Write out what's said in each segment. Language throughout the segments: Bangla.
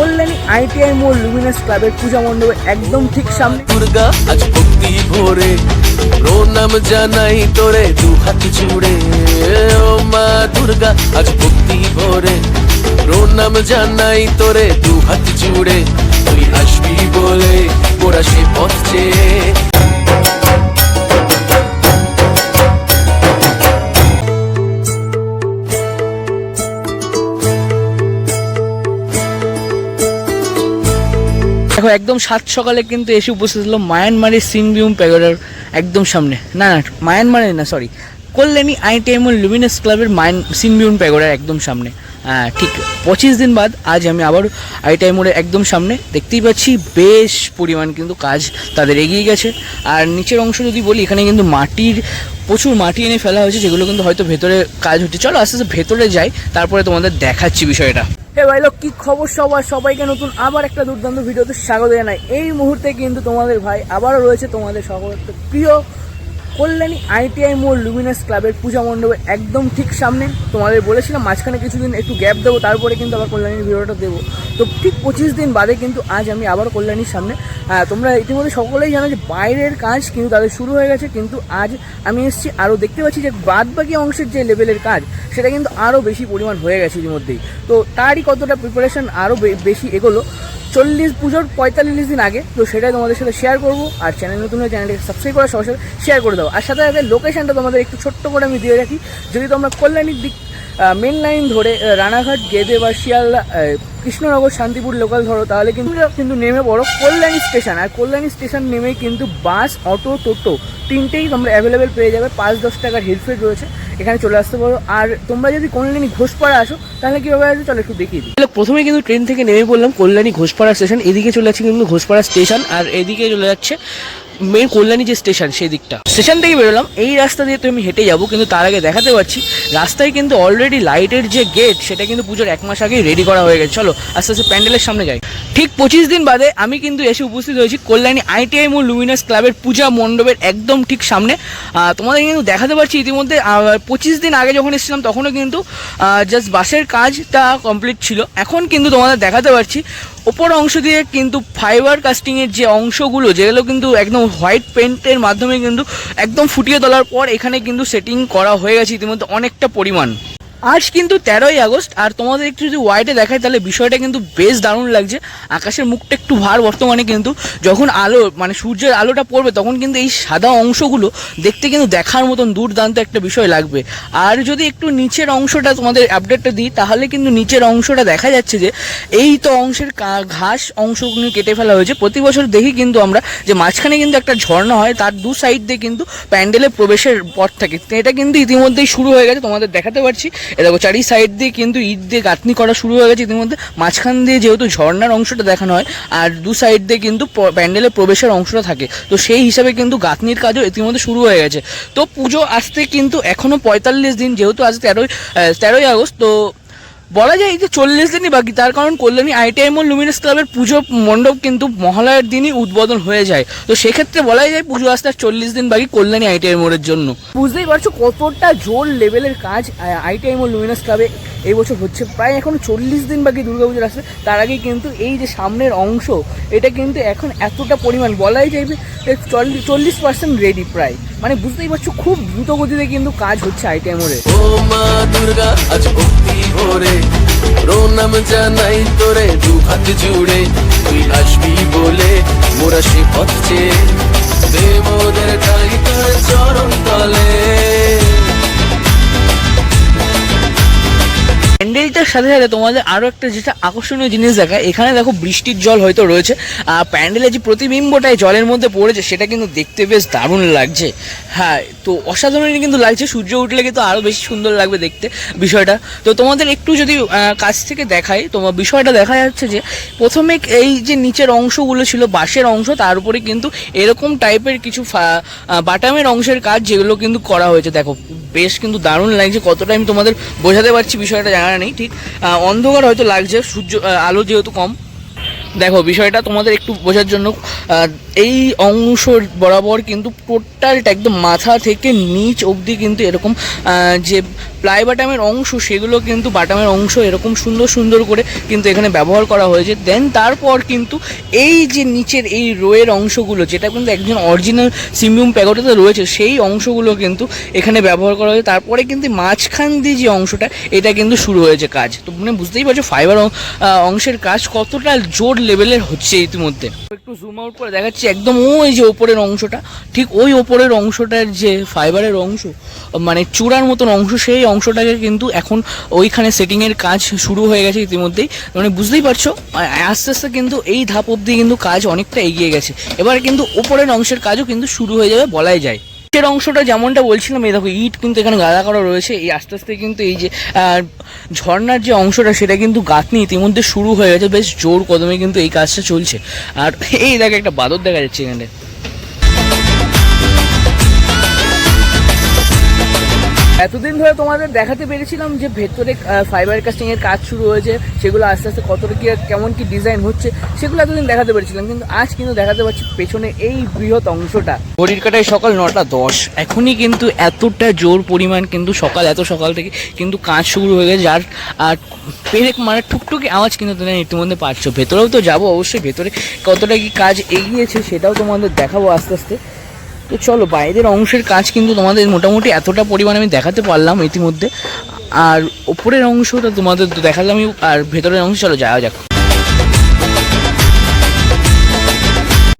কল্যাণী আইটিআই মোড় লুমিনাস ক্লাবের পূজা মণ্ডপের একদম ঠিক সামনে। দুর্গা, আজ ভক্তি ভোরে। প্রণাম জানাই তোরে দু হাত জুড়ে। ও মা দুর্গা, আজ ভক্তি ভোরে। প্রণাম জানাই তোরে দু হাত জুড়ে। তুই আসবি বলে, ওরা সে পথ চেয়ে। একদম সাত সকালে কিন্তু এসে উপস্থিত হলো মায়ানমারের সিনবিউম প্যাগোডার একদম সামনে। না না, মায়ানমারের না সরি কল্যাণী আইটিএম লুমিনাস ক্লাবের মায়ান, সিনবিউম প্যাগোডার একদম সামনে। ঠিক পঁচিশ দিন বাদ আজ আমি আবার আইটিআই মোড়ের একদম সামনে। দেখতেই পাচ্ছি বেশ পরিমাণ কিন্তু কাজ তাদের এগিয়ে গেছে। আর নিচের অংশ যদি বলি, এখানে কিন্তু মাটির, প্রচুর মাটি এনে ফেলা হয়েছে, যেগুলো কিন্তু হয়তো ভেতরে কাজ হচ্ছে। চলো আস্তে আস্তে ভেতরে যাই, তারপরে তোমাদের দেখাচ্ছি বিষয়টা। হে ভাই লোক, কি খবর সবার? সবাইকে নতুন আবার একটা দুর্দান্ত ভিডিওতে স্বাগত জানাই। এই মুহূর্তে কিন্তু তোমাদের ভাই আবারও রয়েছে তোমাদের সকল প্রিয় কল্যাণী আইটিআই মোড় লুমিনাস ক্লাবের পূজা মণ্ডপের একদম ঠিক সামনে। তোমাদের বলেছিলাম মাঝখানে কিছুদিন একটু গ্যাপ দেবো, তারপরে কিন্তু আবার কল্যাণীর ভিডিওটা দেবো। তো ঠিক পঁচিশ দিন বাদে কিন্তু আজ আমি আবার কল্যাণীর সামনে তোমরা ইতিমধ্যে সকলেই জানো যে বাইরের কাজ কিন্তু তাদের শুরু হয়ে গেছে, কিন্তু আজ আমি এসেছি আরও দেখতে পাচ্ছি যে বাদ বাকি অংশের যে লেভেলের কাজ, সেটা কিন্তু আরও বেশি পরিমাণ হয়ে গেছে ইতিমধ্যেই। তো তারই কতটা প্রিপারেশন আরও বেশি এগোলো চল্লিশ পুজোর পঁয়তাল্লিশ দিন আগে। তো সেটাই তোমাদের সাথে শেয়ার করব। আর চ্যানেল নতুন হয়ে চ্যানেলটাকে সাবস্ক্রাইব করার সবার সাথে শেয়ার করে দাও। আর সাথে সাথে লোকেশানটা তোমাদের একটু ছোট্ট করে আমি দিয়ে রাখি। যদি তোমরা কল্যাণীর দিক মেন লাইন ধরে রানাঘাট, গেদে বা শিয়ালদা কৃষ্ণনগর, শান্তিপুর লোকাল ধরো, তাহলে কিন্তু কিন্তু নেমে পড়ো কল্যাণী স্টেশন আর কল্যাণী স্টেশন নেমেই কিন্তু বাস অটো টোটো তিনটেই তোমরা অ্যাভেলেবেল পেয়ে যাবে। পাঁচ দশ টাকার হেডফেড রয়েছে। এখানে চলে আসতে পারো। আর তোমরা যদি কল্যাণী ঘোষপাড়া আসো, তাহলে কীভাবে আসবে? চলো একটু দেখিয়ে দিই। প্রথমে কিন্তু ট্রেন থেকে নেমে পড়লাম কল্যাণী ঘোষপাড়া স্টেশন। এদিকে চলে যাচ্ছে কিন্তু ঘোষপাড়া স্টেশন, আর এদিকে চলে যাচ্ছে মেন কল্যাণী যে স্টেশন সেই দিকটা। স্টেশন থেকে বেরোলাম। এই রাস্তা দিয়ে তো আমি হেঁটে যাব, কিন্তু তার আগে দেখাতে পাচ্ছি রাস্তায় কিন্তু অলরেডি লাইটের যে গেট সেটা কিন্তু পুজোর এক মাস আগেই রেডি করা হয়ে গেছে। চলো, আস্তে আস্তে প্যান্ডেলের সামনে যাই। ঠিক পঁচিশ দিন বাদে আমি কিন্তু এসে উপস্থিত হয়েছি কল্যাণী আইটিআই মূল লুমিনাস ক্লাবের পূজা মণ্ডপের একদম ঠিক সামনে। তোমাদের কিন্তু দেখাতে পারছি ইতিমধ্যে পঁচিশ দিন আগে যখন এসেছিলাম, তখনও কিন্তু জাস্ট বাসের কাজটা কমপ্লিট ছিল। এখন কিন্তু তোমাদের দেখাতে পারছি ওপর অংশ দিয়ে কিন্তু ফাইবার কাস্টিংয়ের যে অংশগুলো, যেগুলো কিন্তু একদম হোয়াইট পেন্টের মাধ্যমে কিন্তু একদম ফুটিয়ে তোলার পর এখানে কিন্তু সেটিং করা হয়ে গেছে ইতিমধ্যে অনেকটা পরিমাণ। আজ কিন্তু তেরোই আগস্ট, আর তোমাদের একটু যদি হোয়াইটে দেখায় তাহলে বিষয়টা কিন্তু বেশ দারুণ লাগছে। আকাশের মুখটা একটু ভার বর্তমানে কিন্তু যখন আলো মানে সূর্যের আলোটা পড়বে, তখন কিন্তু এই সাদা অংশগুলো দেখতে কিন্তু দেখার মতন দুর্দান্ত একটা বিষয় লাগবে। আর যদি একটু নিচের অংশটা তোমাদের আপডেটটা দিই, তাহলে কিন্তু নিচের অংশটা দেখা যাচ্ছে যে, এই তো অংশের ঘাস অংশগুলো কেটে ফেলা হয়েছে। প্রতি বছর দেখি কিন্তু আমরা যে মাঝখানে কিন্তু একটা ঝর্ণা হয়, তার দু সাইড দিয়ে কিন্তু প্যান্ডেলে প্রবেশের পথ থাকে। এটা কিন্তু ইতিমধ্যেই শুরু হয়ে গেছে, তোমাদের দেখাতে পারছি। এ দেখো চারি সাইড দিয়ে কিন্তু ইট দিয়ে গাঁথনি করা শুরু হয়ে গেছে। ইতিমধ্যে মাঝখান দিয়ে যেহেতু ঝর্নার অংশটা দেখানো হয়, আর দু সাইড দিয়ে কিন্তু প্যান্ডেলের প্যান্ডেলে প্রবেশের অংশটা থাকে। তো সেই হিসাবে কিন্তু গাঁথনির কাজও ইতিমধ্যে শুরু হয়ে গেছে। তো পুজো আসতে কিন্তু এখনও পঁয়তাল্লিশ দিন, যেহেতু আজ তেরোই তেরোই আগস্ট, তো বলা যায় যে চল্লিশ দিনই বাকি তার কারণ কল্যাণী আইটিআই মোল লুমিনাস ক্লাবের পুজো মণ্ডপ কিন্তু মহালয়ার দিনই উদ্বোধন হয়ে যায়। তো সেক্ষেত্রে বলাই যায় পুজো আসতে আর চল্লিশ দিন বাকি কল্যাণী আইটিআই মোড়ের জন্য। বুঝতেই পারছ কতটা জোর লেভেলের কাজ আইটিআই মোল লুমিনাস ক্লাবে এই বছর হচ্ছে। প্রায় এখন চল্লিশ দিন বাকি দুর্গাপুজোর আসতে তার আগে কিন্তু এই যে সামনের অংশ এটা কিন্তু এখন এতটা পরিমাণ বলাই যায় যে চল্লিশ চল্লিশ পার্সেন্ট রেডি প্রায়। মানে বুঝতেই পারছ খুব দ্রুত গতিতে কিন্তু কাজ হচ্ছে আইটিআই মোড়ে ও মা দুর্গা আজ ভক্তি ভোরে। প্রণাম জানাই তোরে দু হাত জুড়ে। তুই আসবি বলে মোরা সে পথ চেয়ে। সাথে সাথে তোমাদের আরও একটা যেটা আকর্ষণীয় জিনিস দেখায়, এখানে দেখো বৃষ্টির জল হয়তো রয়েছে, আর প্যান্ডেলের যে প্রতিবিম্বটাই জলের মধ্যে পড়েছে, সেটা কিন্তু দেখতে বেশ দারুণ লাগছে। হ্যাঁ তো অসাধারণই কিন্তু লাগছে, সূর্য উঠলে কিন্তু আরও বেশি সুন্দর লাগবে দেখতে বিষয়টা। তো তোমাদের একটু যদি কাছ থেকে দেখাই তোমার বিষয়টা দেখা যাচ্ছে যে, প্রথমে এই যে নিচের অংশগুলো ছিল, বাঁশের অংশ, তার উপরে কিন্তু এরকম টাইপের কিছু বাটামের অংশের কাজ যেগুলো কিন্তু করা হয়েছে। দেখো, বেশ কিন্তু দারুণ লাগছে কতটা আমি তোমাদের বোঝাতে পারছি, বিষয়টা জানা নেই, ঠিক? অন্ধকার হয়তো লাগছে, সূর্য আলো যেহেতু কম। দেখো, বিষয়টা তোমাদের একটু বোঝার জন্য এই অংশ বরাবর কিন্তু টোটালটা একদম মাথা থেকে নিচ অবধি কিন্তু এরকম যে প্লাই বাটামের অংশ, সেগুলো কিন্তু বাটামের অংশ এরকম সুন্দর সুন্দর করে কিন্তু এখানে ব্যবহার করা হয়েছে। দেন তারপর কিন্তু এই যে নিচের এই রোয়ের অংশগুলো, যেটা কিন্তু একজন অরিজিনাল সিমিউম প্যাগোটাতে রয়েছে, সেই অংশগুলো কিন্তু এখানে ব্যবহার করা হয়েছে। তারপরে কিন্তু মাঝখান দিয়ে যে অংশটা, এটা কিন্তু শুরু হয়েছে কাজ। তো মানে বুঝতেই পারছ ফাইবার অংশের কাজ কতটা জোর লেভেলের হচ্ছে ইতিমধ্যে। একটু জুম আউট করে দেখাচ্ছি, একদম ওই যে ওপরের অংশটা, ঠিক ওই ওপরের অংশটার যে ফাইবারের অংশ মানে চূড়ার মতন অংশ, সেই অংশটাকে কিন্তু এখন ওইখানে সেটিংয়ের কাজ শুরু হয়ে গেছে ইতিমধ্যেই। মানে বুঝতেই পারছ? আস্তে আস্তে কিন্তু এই ধাপ অবধি কিন্তু কাজ অনেকটা এগিয়ে গেছে। এবার কিন্তু ওপরের অংশের কাজও কিন্তু শুরু হয়ে যাবে বলাই যায়। নিচের অংশটা যেমনটা বলছিলাম এই দেখো ইট কিন্তু এখানে গাদা করা রয়েছে। এই আস্তে আস্তে কিন্তু এই যে আহ, ঝর্ণার যে অংশটা সেটা কিন্তু গাঁথনি ইতিমধ্যে শুরু হয়ে গেছে। বেশ জোর কদমে কিন্তু এই কাজটা চলছে। আর এই দেখো একটা বাদর দেখা যাচ্ছে এখানে। এতদিন ধরে তোমাদের দেখাতে পেরেছিলাম যে ভেতরে ফাইবার কাস্টিং এর কাজ শুরু হয়েছে, সেগুলো আস্তে আস্তে কতটা কি কেমন কি ডিজাইন হচ্ছে, সেগুলো এতদিন দেখাতে পেরেছিলাম, কিন্তু আজ কিন্তু দেখাতে পারছি পেছনে এই বৃহৎ অংশটা। ঘড়ির কাটায় সকাল নটা দশ। এখনই কিন্তু এতটা জোর পরিমাণ কিন্তু সকাল, এত সকাল থেকে কিন্তু কাজ শুরু হয়ে গেছে, যার, আর পেরেক মানে টুকটুকি আওয়াজ কিন্তু তোমরা ইতিমধ্যে পাচ্ছ। ভেতরেও তো যাব অবশ্যই, ভেতরে কতটা কি কাজ এগিয়েছে সেটাও তোমাদের দেখাবো আস্তে আস্তে। তো চলো, বাইরের অংশের কাজ কিন্তু তোমাদের মোটামুটি এতটা পরিমাণে আমি দেখাতে পারলাম ইতিমধ্যে। আর ওপরের অংশটা তোমাদের দেখালামই, আর ভেতরের অংশ, চলো যাওয়া যাক।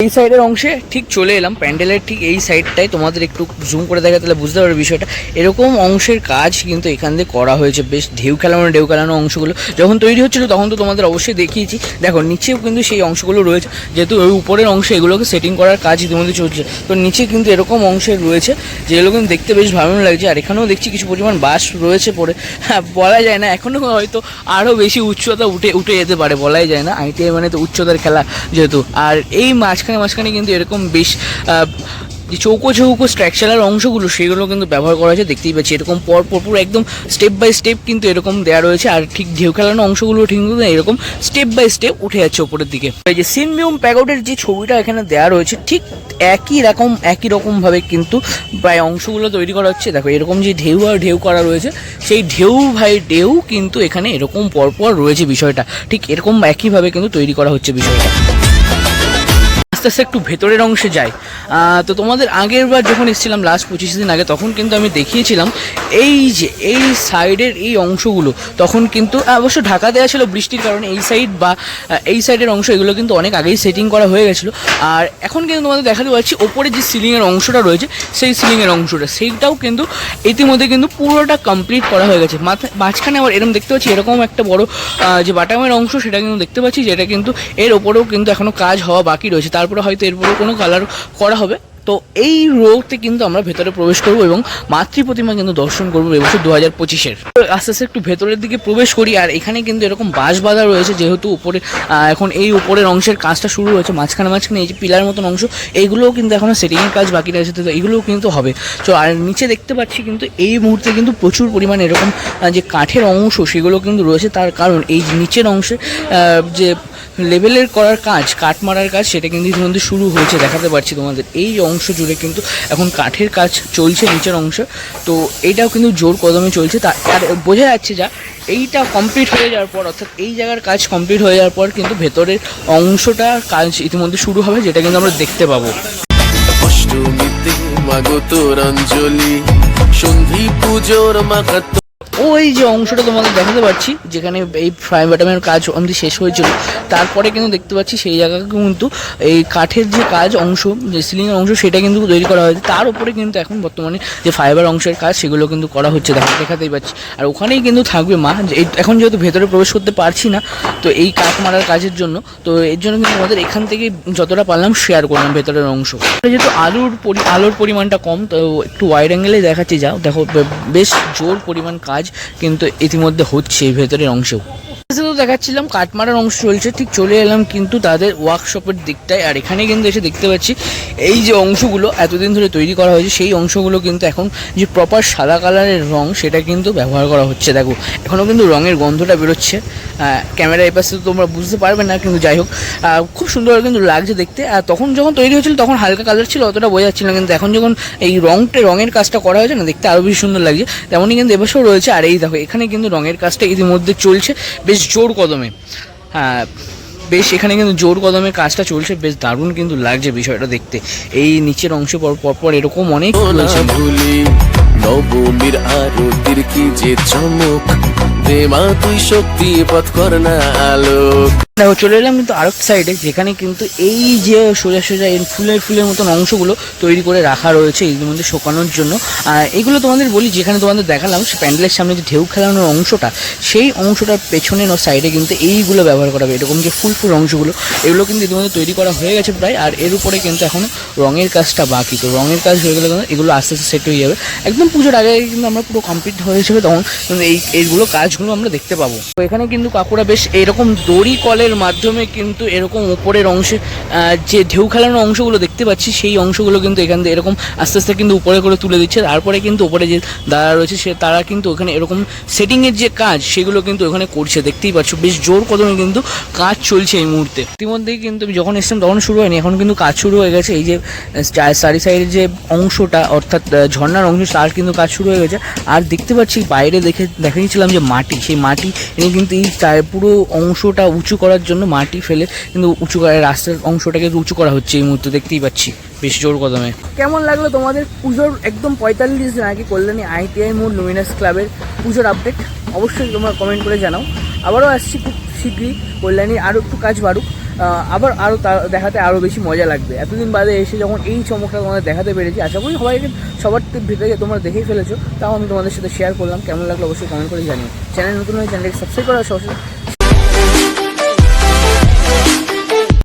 এই সাইডের অংশে ঠিক চলে এলাম। প্যান্ডেলের ঠিক এই সাইডটাই তোমাদের একটু জুম করে দেখা তাহলে বুঝতে পারবে বিষয়টা। এরকম অংশের কাজ কিন্তু এখান দিয়ে করা হয়েছে। বেশ ঢেউ খেলানো ঢেউ খেলানো অংশগুলো যখন তৈরি হচ্ছিল তখন তো তোমাদের অবশ্যই দেখিয়েছি। দেখো, নিচেও কিন্তু সেই অংশগুলো রয়েছে। যেহেতু ওই উপরের অংশে এগুলোকে সেটিং করার কাজ ইতিমধ্যে চলছে। তো নিচে কিন্তু এরকম অংশের রয়েছে, যেগুলো কিন্তু দেখতে বেশ ভালো লাগছে। আর এখানেও দেখছি কিছু পরিমাণ বাস রয়েছে পরে। হ্যাঁ বলা যায় না। এখনও হয়তো আরও বেশি উচ্চতা উঠে উঠে যেতে পারে, বলাই যায় না। আইটিআই মানে তো উচ্চতার খেলা যেহেতু। আর এই মাঝখানে মাঝখানে মাঝখানে কিন্তু এরকম বেশ যে চৌকো চৌকো স্ট্রাকচারাল অংশগুলো, সেগুলো কিন্তু ব্যবহার করা হয়েছে, দেখতেই পাচ্ছি। এরকম পর পর একদম স্টেপ বাই স্টেপ কিন্তু এরকম দেওয়া রয়েছে, আর ঠিক ঢেউ খেলানো অংশগুলো ঠিক এরকম স্টেপ বাই স্টেপ উঠে যাচ্ছে ওপরের দিকে। এই যে সিনমিউম প্যাগোডের যে ছবিটা এখানে দেওয়া রয়েছে, ঠিক একই রকম একই রকম ভাবে কিন্তু প্রায় অংশগুলো তৈরি করা হচ্ছে। দেখো, এরকম যে ঢেউ আর ঢেউ করা রয়েছে, সেই ঢেউ ভাই ঢেউ কিন্তু এখানে এরকম পরপর রয়েছে বিষয়টা। ঠিক এরকম একইভাবে কিন্তু তৈরি করা হচ্ছে বিষয়টা। আস্তে আস্তে একটু ভেতরের অংশে আহ, তো তোমাদের আগের বার যখন এসেছিলাম লাস্ট পঁচিশ দিন আগে তখন কিন্তু আমি দেখিয়েছিলাম এই যে এই সাইডের এই অংশগুলো তখন কিন্তু অবশ্য ঢাকা দেওয়া ছিল বৃষ্টির কারণে এই সাইড বা এই সাইডের অংশ এগুলো কিন্তু অনেক আগেই সেটিং করা হয়ে গেছিল। আর এখন কিন্তু তোমাদের দেখাতে পাচ্ছি ওপরে যে সিলিংয়ের অংশটা রয়েছে সেই সিলিংয়ের অংশটা। সেইটাও কিন্তু ইতিমধ্যে কিন্তু পুরোটা কমপ্লিট করা হয়ে গেছে। মাঝখানে আবার এরকম দেখতে পাচ্ছি এরকম একটা বড় যে বাটামের অংশ সেটা কিন্তু দেখতে পাচ্ছি যেটা কিন্তু এর ওপরেও কিন্তু এখনও কাজ হওয়া বাকি রয়েছে। তারপরে হয়তো এরপরে কোনো কালার করা হবে। তো এই রোগতে কিন্তু আমরা ভেতরে প্রবেশ করব এবং মাতৃ প্রতিমা কিন্তু দর্শন করব এবছর দু হাজার পঁচিশের। আস্তে আস্তে একটু ভেতরের দিকে প্রবেশ করি, আর এখানে কিন্তু এরকম বাঁশ বাঁধা রয়েছে, যেহেতু উপরে এখন এই উপরের অংশের কাজটা শুরু হয়েছে, মাঝখানে মাঝখানে এই যে পিলার মতন অংশ, এইগুলোও কিন্তু এখনও সেটিংয়ের কাজ বাকি রয়েছে তো এইগুলোও কিন্তু হবে। তো আর নিচে দেখতে পাচ্ছি কিন্তু এই মুহূর্তে কিন্তু প্রচুর পরিমাণে এরকম যে কাঠের অংশ সেগুলো কিন্তু রয়েছে, তার কারণ এই নিচের অংশে যে লেভেলের করার কাজ, কাঠ মারার কাজ, সেটা কিন্তু ইতিমধ্যে শুরু হয়েছে, দেখাতে পারছি তোমাদের। এই অংশ জুড়ে কিন্তু এখন কাঠের কাজ চলছে, নিচের অংশ। তো এইটাও কিন্তু জোর কদমে চলছে। তা আর বোঝা যাচ্ছে যা, এইটা কমপ্লিট হয়ে যাওয়ার পর, অর্থাৎ এই জায়গার কাজ কমপ্লিট হয়ে যাওয়ার পর কিন্তু ভেতরের অংশটা কাজ ইতিমধ্যে শুরু হবে, যেটা কিন্তু আমরা দেখতে পাবো। অষ্টমীতে মাগো তোর অঞ্জলি সন্ধি পুজোর মাখাত ওই যে অংশটা তোমাদের দেখাতে পাচ্ছি, যেখানে এই ফ্রাই বাটামের কাজ অবধি শেষ হয়েছিল। তারপরে কিন্তু দেখতে পাচ্ছি সেই জায়গাকে কিন্তু এই কাঠের যে কাজ অংশ, যে সিলিংয়ের অংশ, সেটা কিন্তু তৈরি করা হয়েছে। তার উপরে কিন্তু এখন বর্তমানে যে ফাইবার অংশের কাজ, সেগুলো কিন্তু করা হচ্ছে, দেখা দেখাতেই পাচ্ছি। আর ওখানেই কিন্তু থাকবে মা এখন যেহেতু ভেতরে প্রবেশ করতে পারছি না, তো এই কাঠ মারার কাজের জন্য, তো এর জন্য কিন্তু আমাদের এখান থেকে যতটা পারলাম শেয়ার করলাম ভেতরের অংশ। যেহেতু আলুর আলোর পরিমাণটা কম, তো একটু ওয়াইড অ্যাঙ্গেলে দেখাচ্ছি, যাও, দেখো বেশ জোর পরিমাণ কাজ কিন্তু ইতিমধ্যে হচ্ছে এই ভেতরের অংশেও। দেখাচ্ছিলাম, কাঠমারার অংশ চলছে, ঠিক চলে এলাম কিন্তু তাদের ওয়ার্কশপের দিকটায়। আর এখানে কিন্তু এসে দেখতে পাচ্ছি, এই যে অংশগুলো এতদিন ধরে তৈরি করা হয়েছে, সেই অংশগুলো কিন্তু এখন যে প্রপার সাদা কালারের রং, সেটা কিন্তু ব্যবহার করা হচ্ছে। দেখো এখনও কিন্তু রঙের গন্ধটা বেরোচ্ছে। ক্যামেরা এই পাশে তো তোমরা বুঝতে পারবে না, কিন্তু যাই হোক খুব সুন্দর কিন্তু লাগছে দেখতে। আর তখন যখন তৈরি হয়েছিল, তখন হালকা কালার ছিল, অতটা বোঝা যাচ্ছিল না, কিন্তু এখন যখন এই রংটা, রঙের কাজটা করা হয়েছে না, দেখতে আরও বেশি সুন্দর লাগছে। তেমনই কিন্তু এবছর রয়েছে, আর এই দেখো, এখানে কিন্তু রঙের কাজটা ইতিমধ্যে চলছে। বেশ জোর কদমে। হ্যাঁ বেশ, এখানে কিন্তু জোর কদমে কাজটা চলছে। বেশ দারুণ কিন্তু লাগছে বিষয়টা দেখতে। এই নিচের অংশে পর পর পর এরকম অনেক নবমীর আরতির কি যে চমক। দে মা, তুই শক্তি পথ কর না, আলোক। দেখো, চলে এলাম কিন্তু আরেক সাইডে যেখানে কিন্তু এই যে সোজা সোজা এই ফুলের ফুলের মতন অংশগুলো তৈরি করে রাখা রয়েছে এর মধ্যে শোকানোর জন্য। এগুলো তোমাদের বলি, যেখানে তোমাদের দেখালাম, সে প্যান্ডেলের সামনে যে ঢেউ খেলানোর অংশটা, সেই অংশটার পেছনে নো সাইডে কিন্তু এইগুলো ব্যবহার করা হবে। এরকম যে ফুল ফুল অংশগুলো, এগুলো কিন্তু ইতিমধ্যে তৈরি করা হয়ে গেছে প্রায়, আর এর উপরে কিন্তু এখনও রঙের কাজটা বাকি। তো রঙের কাজ হয়ে গেলে কিন্তু এগুলো আস্তে আস্তে সেট হয়ে যাবে। একদম পুজোর আগে কিন্তু আমরা পুরো কমপ্লিট হয়ে যাবে তখন। এই, এইগুলো কাজগুলো আমরা দেখতে পাবো। তো এখানে কিন্তু কাকুরা বেশ এরকম দড়ি কলের মাধ্যমে কিন্তু এরকম উপরের অংশে যে ঢেউ খেলানোর অংশগুলো দেখতে পাচ্ছি সেই অংশগুলো কিন্তু এখান থেকে এরকম আস্তে আস্তে কিন্তু উপরে করে তুলে দিচ্ছে। তারপরে কিন্তু উপরে যে দাঁড়া রয়েছে সে তারা কিন্তু ওখানে এরকম সেটিংয়ের যে কাজ সেগুলো কিন্তু ওখানে করছে। দেখতেই পাচ্ছ বেশ জোর কদমে কিন্তু কাজ চলছে এই মুহূর্তে। ইতিমধ্যেই কিন্তু আমি যখন এসেছিলাম তখন শুরু হয়নি এখন কিন্তু কাজ শুরু হয়ে গেছে। এই যে সারি সাইডের যে অংশটা অর্থাৎ আহ, ঝর্ণার অংশ তার কিন্তু কাজ শুরু হয়ে গেছে। আর দেখতে পাচ্ছি বাইরে দেখে দেখিয়েছিলাম যে মাটি সেই মাটি এনে কিন্তু এই পুরো অংশটা উঁচু করার জন্য মাটি ফেলে কিন্তু উঁচু করা রাস্তার অংশটাকে উঁচু করা হচ্ছে এই মুহূর্তে দেখতেই পাচ্ছি। বেশ জোর কদমে। কেমন লাগল তোমাদের পুজোর একদম পঁয়তাল্লিশ দিন আগে কল্যাণী আইটিআই মোড় লুমিনাস ক্লাবের পুজোর আপডেট অবশ্যই তোমরা কমেন্ট করে জানাও। আবারও আসছি খুব শীঘ্রই, কল্যাণীর আরও একটু কাজ বাড়ুক। আবার আরও দেখাতে আরও বেশি মজা লাগবে। এতদিন বাদে এসে যখন এই চমকটা তোমাদের দেখাতে পেরেছি, আশা করি সবাই সবার ভিতরে তোমরা দেখেই ফেলেছো। তাও আমি তোমাদের সাথে শেয়ার করলাম। কেমন লাগল অবশ্যই কমেন্ট করে জানিও। চ্যানেল নতুন হয়ে চ্যানেলকে সাবস্ক্রাইব করা সবসময়